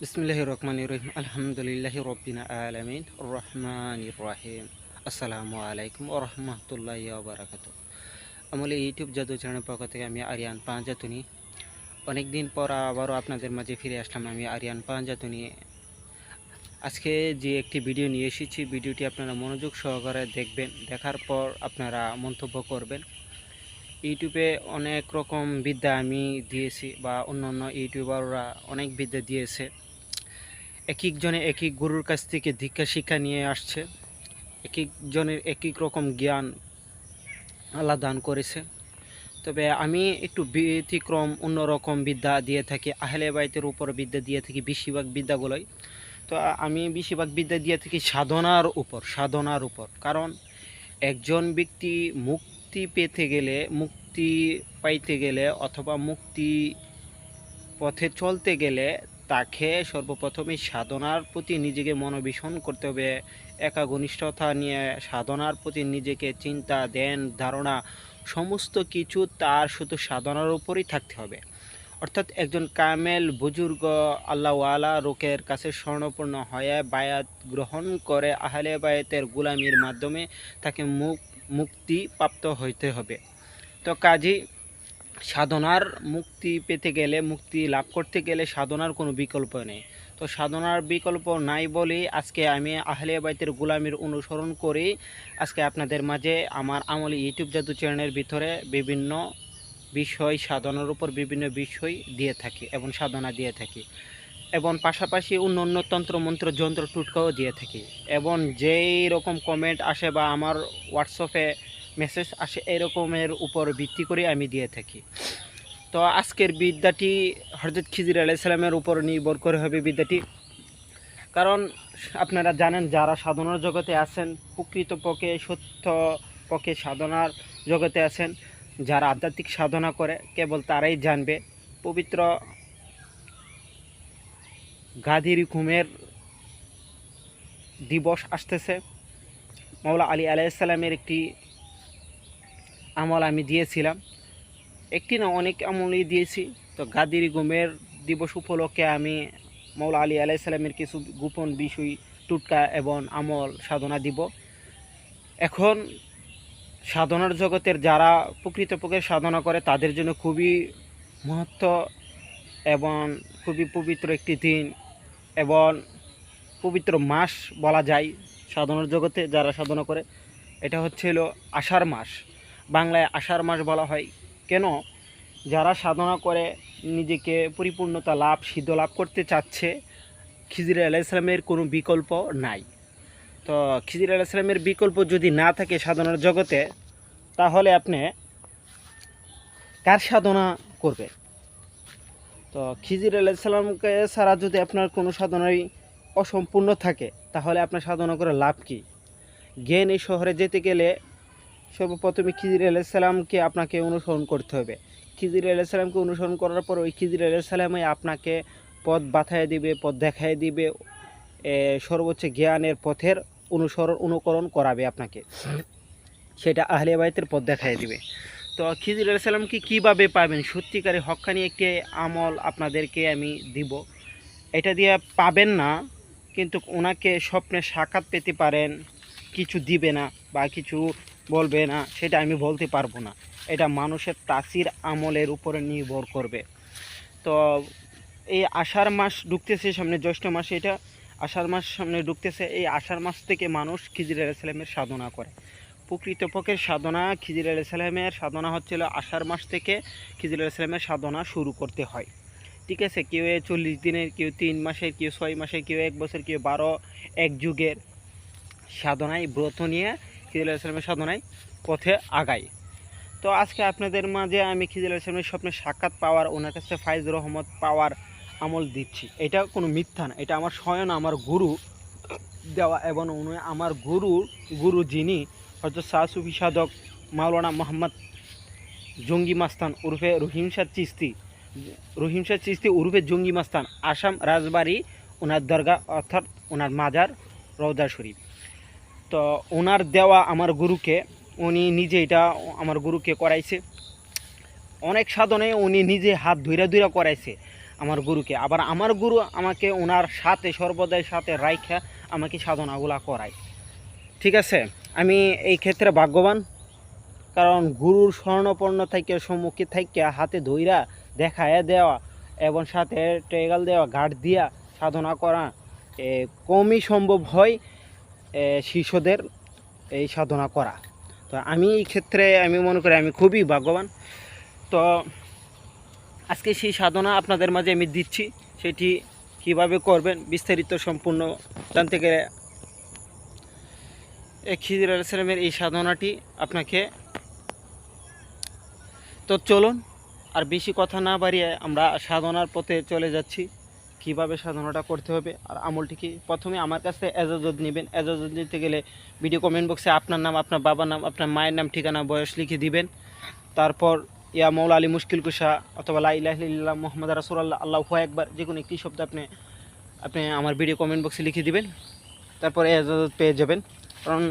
বিসমিল্লাহ রহমান রহিম আলহামদুলিল্লাহ রব্বিনা আলমিন রহমান রাহিম আসসালামু আলাইকুম রহমতুল্লাহ বারাকাত এই ইউটিউব জাদু চ্যানেলের পক্ষ থেকে আমি আরিয়ান পাঁজাতুনি অনেক দিন পর আবারও আপনাদের মাঝে ফিরে আসলাম আমি আরিয়ান পাঁজাতুনি আজকে যে একটি ভিডিও নিয়ে এসেছি, ভিডিওটি আপনারা মনোযোগ সহকারে দেখবেন, দেখার পর আপনারা মন্তব্য করবেন। ইউটিউবে অনেক রকম বিদ্যা আমি দিয়েছি বা অন্য অন্য ইউটিউবাররা অনেক বিদ্যা দিয়েছে। এক একজনে এক এক গুরুর কাছ থেকে দীক্ষা, শিক্ষা নিয়ে আসছে। এক একজনের এক এক রকম জ্ঞান আল্লাহ দান করেছে। তবে আমি একটু ব্যতিক্রম অন্যরকম বিদ্যা দিয়ে থাকি, আহলে বাইতের উপর বিদ্যা দিয়ে থাকি বেশিরভাগ বিদ্যাগুলোই। তো আমি বেশিরভাগ বিদ্যা দিয়ে থাকি সাধনার উপর সাধনার উপর। কারণ একজন ব্যক্তি মুক্তি পেতে গেলে, মুক্তি পাইতে গেলে অথবা মুক্তি পথে চলতে গেলে তাকে সর্বপ্রথমে সাধনার প্রতি নিজেকে মনোবেশন করতে হবে। একাঘনিষ্ঠতা নিয়ে সাধনার প্রতি নিজেকে চিন্তা, ধ্যান, ধারণা, সমস্ত কিছু তার শুধু সাধনার উপরই থাকতে হবে। অর্থাৎ একজন কামেল বুজুর্গ আল্লাহওয়ালা রোকের কাছে স্বর্ণপূর্ণ হয়ে বায়াত গ্রহণ করে আহলে বায়াতের গুলামির মাধ্যমে তাকে মুক মুক্তি প্রাপ্ত হইতে হবে। তো কাজী সাধনার মুক্তি পেতে গেলে, মুক্তি লাভ করতে গেলে সাধনার কোনো বিকল্প নেই। তো সাধনার বিকল্প নাই বলেই আজকে আমি আহলে বাইতের গুলামির অনুসরণ করি আজকে আপনাদের মাঝে আমার আমলি ইউটিউব জাদু চ্যানেলের ভিতরে বিভিন্ন বিষয়, সাধনার উপর বিভিন্ন বিষয় দিয়ে থাকি এবং সাধনা দিয়ে থাকি এবং পাশাপাশি অন্য অন্য তন্ত্র, মন্ত্র, যন্ত্র, টুটকাও দিয়ে থাকি এবং যেই রকম কমেন্ট আসে বা আমার হোয়াটসঅ্যাপে মেসেজ আসে এরকমের উপর ভিত্তি করে আমি দিয়ে থাকি। তো আজকের বিদ্যাটি হরজত খিজির আলাইসালামের উপর নির্ভর করে হবে বিদ্যাটি। কারণ আপনারা জানেন যারা সাধনার জগতে আছেন প্রকৃত পক্ষে সত্য পক্ষে সাধনার জগতে আছেন, যারা আধ্যাত্মিক সাধনা করে, কেবল তারাই জানবে। পবিত্র গাদির ঘুমের দিবস আসতেছে। মাওলা আলী আলাইসাল্লামের একটি আমল আমি দিয়েছিলাম। একটি না অনেক আমলই দিয়েছি। তো গাদির গুমের দিবস উপলক্ষে আমি মৌলা আলী আলাইসাল্লামের কিছু গোপন বিষয়, টুটকা এবং আমল সাধনা দিব। এখন সাধনার জগতের যারা প্রকৃতপক্ষে সাধনা করে, তাদের জন্য খুবই মহত্ব এবং খুবই পবিত্র একটি দিন এবং পবিত্র মাস বলা যায় সাধনার জগতে যারা সাধনা করে, এটা হচ্ছে হলো আষাঢ় মাস। বাংলায় আষাঢ় মাস বলা হয়। কেন? যারা সাধনা করে, নিজেকে পরিপূর্ণতা লাভ, সিদ্ধ লাভ করতে চাচ্ছে, খিজির আলাইসলামের কোনো বিকল্প নাই। তো খিজির আলাইসলামের বিকল্প যদি না থাকে সাধনার জগতে, তাহলে আপনি কার সাধনা করবে তো খিজির আলাইসাল্লামকে ছাড়া যদি আপনার কোনো সাধনাই অসম্পূর্ণ থাকে, তাহলে আপনার সাধনা করে লাভ কী? জ্ঞান এই শহরে যেতে গেলে সর্বপ্রথমে খিজির আলাইসাল্লামকে আপনাকে অনুসরণ করতে হবে। খিজির আলাইসাল্লামকে অনুসরণ করার পর ওই খিজির আলাইসাল্লামে আপনাকে পথ বাথায় দিবে, পথ দেখায় দিবে সর্বোচ্চ জ্ঞানের পথের অনুসরণ, অনুকরণ করাবে আপনাকে। সেটা আহলে বাইতের পথ দেখায় দিবে। তো খিজির আলাইসাল্লামকে কীভাবে পাবেন? সত্যিকারে হক্কানি একটি আমল আপনাদেরকে আমি দিব। এটা দিয়ে পাবেন না, কিন্তু ওনাকে স্বপ্নে সাক্ষাৎ পেতে পারেন, কিছু দিবে না বা কিছু বলবে না, সেটা আমি বলতে পারব না। এটা মানুষের তাসির আমলের উপরে নির্ভর করবে। তো এই আষাঢ় মাস ঢুকতেছে সামনে, জ্যৈষ্ঠ মাসে এটা, আষাঢ় মাস সামনে ঢুকতেছে, এই আষাঢ় মাস থেকে মানুষ খিজির আলাইসালামের সাধনা করে। প্রকৃতপক্ষের সাধনা, খিজির আলাইসালামের সাধনা হচ্ছিল আষাঢ় মাস থেকে খিজির আলাইসালামের সাধনা শুরু করতে হয়। ঠিক আছে, কেউ এ চল্লিশ দিনের, কেউ তিন মাসের, কেউ ছয় মাসের, কেউ এক বছর, কেউ বারো, এক যুগের সাধনায় ব্রত নিয়ে খিজির আলাইসালামের সাধনায় পথে আগায় তো আজকে আপনাদের মাঝে আমি খিজির আলাইসালামের স্বপ্নে সাক্ষাৎ পাওয়ার, ওনার কাছে ফাইজ রহমত পাওয়ার আমল দিচ্ছি। এটা কোনো মিথ্যা না, এটা আমার স্বয়ং আমার গুরু দেওয়া এবং উনি আমার গুরু গুরু যিনি হয়তো শাহ সুফি সাধক মাওলানা মোহাম্মদ জঙ্গি মাস্তান উর্ফে রহিমশাহ চিস্তি রহিমশাহ চিস্তি উর্ফে জঙ্গি মাস্তান আসাম রাজবাড়ি, ওনার দরগা অর্থাৎ ওনার মাজার রওজা শরীফ তো ওনার দেওয়া আমার গুরুকে, উনি নিজে এটা আমার গুরুকে করাইছে। অনেক সাধনে উনি নিজে হাত ধুইরা ধুইরা করাইছে আমার গুরুকে। আবার আমার গুরু আমাকে ওনার সাথে, সর্বদাই সাথে রাইখা আমাকে সাধনাগুলা করায়। ঠিক আছে? আমি এই ক্ষেত্রে ভাগ্যবান, কারণ গুরুর স্বর্ণপর্ণ থেকে সম্মুখে থেকে হাতে ধইরা দেখায় দেওয়া এবং সাথে ট্রেগাল দেওয়া গার্ড দিয়া সাধনা করা কমই সম্ভব হয় এ, শিষ্যদের এই সাধনা করা। তো আমি এই ক্ষেত্রে আমি মনে করি আমি খুবই ভাগ্যবান। তো আজকে সেই সাধনা আপনাদের মাঝে আমি দিচ্ছি সেটি কীভাবে করবেন বিস্তারিত সম্পূর্ণ জানতে গেলে খিজির আলাইসালামের এই সাধনাটি আপনাকে তো চলুন আর বেশি কথা না বাড়িয়ে আমরা সাধনার পথে চলে যাচ্ছি। কীভাবে সাধনাটা করতে হবে আর আমলটি কি? প্রথমে আমার কাছে এজাজত নেবেন। এজাজত নিতে গেলে ভিডিও কমেন্ট বক্সে আপনার নাম, আপনার বাবার নাম, আপনার মায়ের নাম, ঠিকানা, বয়স লিখে দিবেন। তারপর ইয়া মৌলা আলী মুশকিল কুশা অথবা লাইলাহ মোহাম্মদ রাসুল্লাহ আল্লাহ একবার যে কোনো একটি শব্দ আপনি আপনি আমার ভিডিও কমেন্ট বক্সে লিখে দিবেন। তারপরে এজাজত পেয়ে যাবেন। কারণ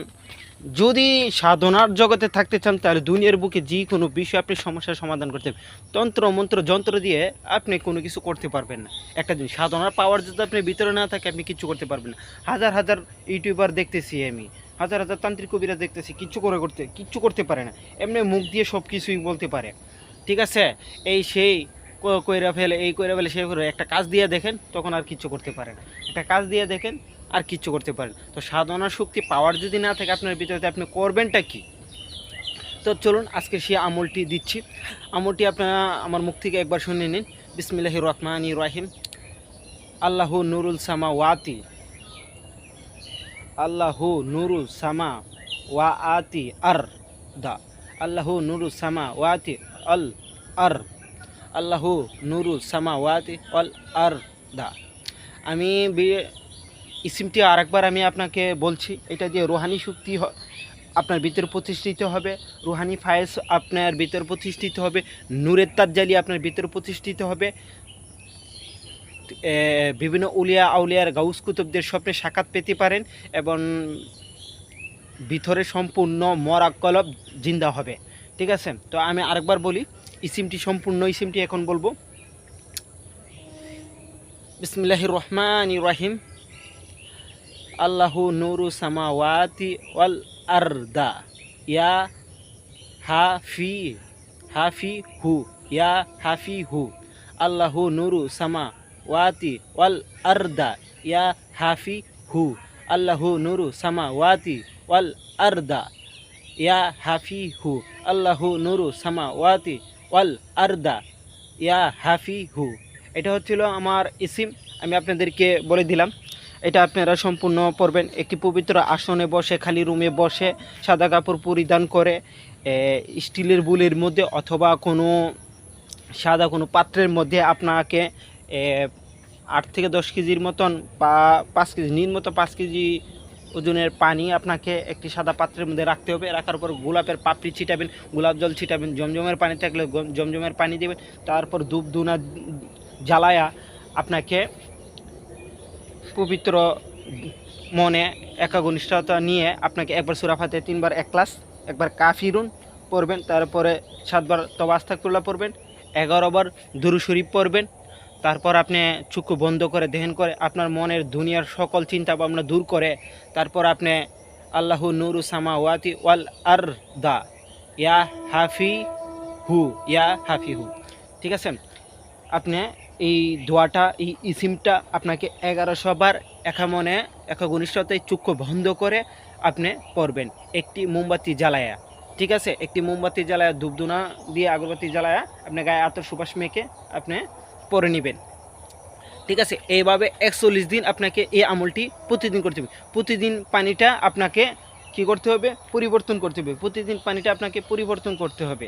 যদি সাধনার জগতে থাকতে চান, তাহলে দুনিয়ার বুকে যে কোনো বিষয় আপনি সমস্যার সমাধান করতে তন্ত্র, মন্ত্র, যন্ত্র দিয়ে আপনি কোনো কিছু করতে পারবেন না। একটা জিনিস, সাধনার পাওয়ার যদি আপনি ভিতরে না থাকে, আপনি কিছু করতে পারবেন না। হাজার হাজার ইউটিউবার দেখতেছি আমি, হাজার হাজার তান্ত্রিক কবিরা দেখতেছি কিচ্ছু করে করতে কিচ্ছু করতে পারে না। এমনি মুখ দিয়ে সব কিছুই বলতে পারে। ঠিক আছে? এই সেই কইরা ফেলে, এই কইরা ফেলে, সেই একটা কাজ দিয়ে দেখেন, তখন আর কিচ্ছু করতে পারে না। একটা কাজ দিয়ে দেখেন আর কিচ্ছু করতে পারেন। তো সাধনা শক্তি পাওয়ার যদি না থাকে, আপনার ভিতরে আপনি করবেনটা কি? তো চলুন, আজকে সেই আমলটি দিচ্ছি। আমলটি আপনারা আমার মুখ থেকে একবার শুনে নিন। বিসমিল্লাহ রহমান রাহিম। আল্লাহ নুরুল সামা ওয়াতি আল্লাহ নুরুল সামা ওয়া আতি আর দা। আল্লাহ নুরুল সামা ওয়াতি আল আর। আল্লাহ নুরুল সামা ওয়াতি অল আর দা। আমি ইসিমটি আরেকবার আমি আপনাকে বলছি, এটা দিয়ে রুহানি শক্তি আপনার ভিতর প্রতিষ্ঠিত হবে। রুহানি ফায়েজ আপনার ভিতর প্রতিষ্ঠিত হবে, নূরের তাজ্জালি আপনার ভিতর প্রতিষ্ঠিত হবে। বিভিন্ন উলিয়া আউলিয়ার গাউস কুতুবদের স্বপ্নে সাক্ষাৎ পেতে পারেন এবং ভিতরে সম্পূর্ণ মরাকলব জিন্দা হবে। ঠিক আছে? তো আমি আরেকবার বলি, ইসিমটি সম্পূর্ণ, ইসিমটি এখন বলব। বিসমিল্লাহির রহমান রাহিম। আল্লাহু নুরু সামাওয়াতি ওয়াল আরদা ইয়া হাফি হাফি হু ইয়া হাফি হু আল্লাহু নুরু সামাওয়াতি ওয়াল আরদা ইয়া হাফি হু আল্লাহু নুরু সামাওয়াতি ওয়াল আরদা ইয়া হাফি হু আল্লাহু নুরু সামাওয়াতি ওয়াল আরদা ইয়া হাফি হু এটা হচ্ছিল আমার ইসিম আমি আপনাদেরকে বলে দিলাম। এটা আপনারা সম্পূর্ণ পড়বেন। একটি পবিত্র আসনে বসে, খালি রুমে বসে সাদা কাপড় পরিধান করে স্টিলের বুলের মধ্যে অথবা কোনো সাদা কোনো পাত্রের মধ্যে আপনাকে আট থেকে দশ কেজির মতন বা পাঁচ কেজি নিম্নত পাঁচ কেজি ওজনের পানি আপনাকে একটি সাদা পাত্রের মধ্যে রাখতে হবে। রাখার পর গোলাপের পাপড়ি ছিটাবেন, গোলাপ জল ছিটাবেন, জমজমের পানি থাকলে জমজমের পানি দেবেন। তারপর ধূপ ধুনা জ্বালায়া আপনাকে পবিত্র মনে একাগনিষ্ঠতা নিয়ে আপনাকে একবার সুরাফাতে তিনবার এক ক্লাস, একবার কাফিরুন পড়বেন, তারপরে সাতবার তবাস্তাকুল্লাহ পড়বেন, এগারোবার দুরু শরীফ পড়বেন, তারপর আপনি চক্ষু বন্ধ করে দেহেন করে আপনার মনের দুনিয়ার সকল চিন্তা ভাবনা দূর করে, তারপর আপনি আল্লাহু নুরু সামা ওয়াতি ওয়াল আর দা ইয়া হাফি হু ইয়া হাফি হু ঠিক আছে? আপনি এই দোয়াটা, এই ইসিমটা আপনাকে এগারোশো বার একা মনে একা ঘনিষ্ঠতায় চক্ষু বন্ধ করে আপনি পড়বেন। একটি মোমবাতি জ্বালায়া, ঠিক আছে? একটি মোমবাতি জ্বালায়া, ধূপধুনা দিয়ে আগরবাতি জ্বালায়া আপনি গায়ে আতর সুবাস মেখে আপনি পরে নেবেন। ঠিক আছে? এইভাবে একচল্লিশ দিন আপনাকে এই আমলটি প্রতিদিন করতে হবে। প্রতিদিন পানিটা আপনাকে কি করতে হবে? পরিবর্তন করতে হবে। প্রতিদিন পানিটা আপনাকে পরিবর্তন করতে হবে।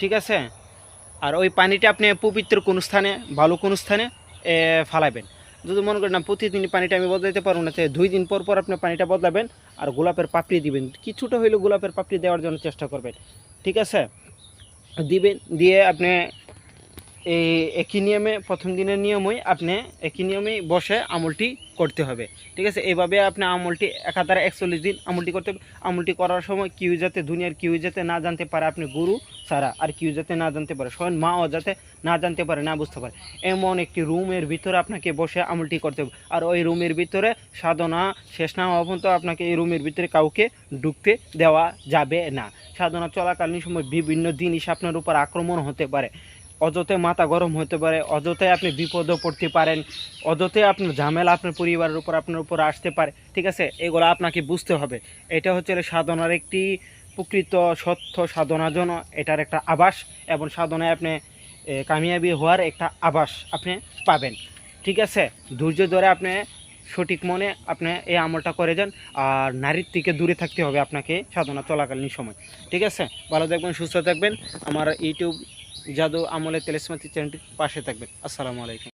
ঠিক আছে? আর ওই পানিটা আপনি পবিত্র কোনো স্থানে, ভালো কোনো স্থানে ফালাবেন। যদি মনে করেন না প্রতিদিন পানিটা আমি বদলাতে পারব না দুই দিন পর পর আপনি পানিটা বদলাবেন আর গোলাপের পাপড়ি দিবেন। কিছুটা হইলেও গোলাপের পাপড়ি দেওয়ার জন্য চেষ্টা করবেন। ঠিক আছে? দিবেন, দিয়ে আপনি এই একই নিয়মে প্রথম দিনের নিয়মই আপনি একই নিয়মেই বসে আমলটি করতে হবে। ঠিক আছে? এইভাবে আপনি আমলটি একাধারে একচল্লিশ দিন আমলটি করতে হবে। আমলটি করার সময় কেউ যাতে দুনিয়ার কেউ যাতে না জানতে পারে আপনি গুরু ছাড়া আর কেউ যাতে না জানতে পারে। স্বয়ং মাও যাতে না জানতে পারে, না বুঝতে পারে। এমন একটি রুমের ভিতরে আপনাকে বসে আমলটি করতে হবে। আর ওই রুমের ভিতরে সাধনা শেষ না হওয়া পর্যন্ত আপনাকে এই রুমের ভিতরে কাউকে ঢুকতে দেওয়া যাবে না। সাধনা চলাকালীন সময় বিভিন্ন জিনিস আপনার উপর আক্রমণ হতে পারে। অযথে মাথা গরম হতে পারে অযথায় আপনি বিপদও পড়তে পারেন, অযথে আপনার ঝামেলা আপনার পরিবারের উপর, আপনার উপর আসতে পারে, ঠিক আছে? এগুলো আপনাকে বুঝতে হবে। এটা হচ্ছে সাধনার একটি প্রকৃত সত্য সাধনার জন্য এটার একটা আবাস এবং সাধনায় আপনি কামিয়াবি হওয়ার একটা আবাস আপনি পাবেন, ঠিক আছে? ধৈর্য ধরে আপনি সঠিক মনে আপনি এই আমলটা করে যান, আর নারীর থেকে দূরে থাকতে হবে আপনাকে সাধনা চলাকালীন সময়, ঠিক আছে? ভালো থাকবেন, সুস্থ থাকবেন। আমার ইউটিউব জাদু আমলে তেলেসমাতি চ্যানেলটির পাশে থাকবেন। আসসালামু আলাইকুম।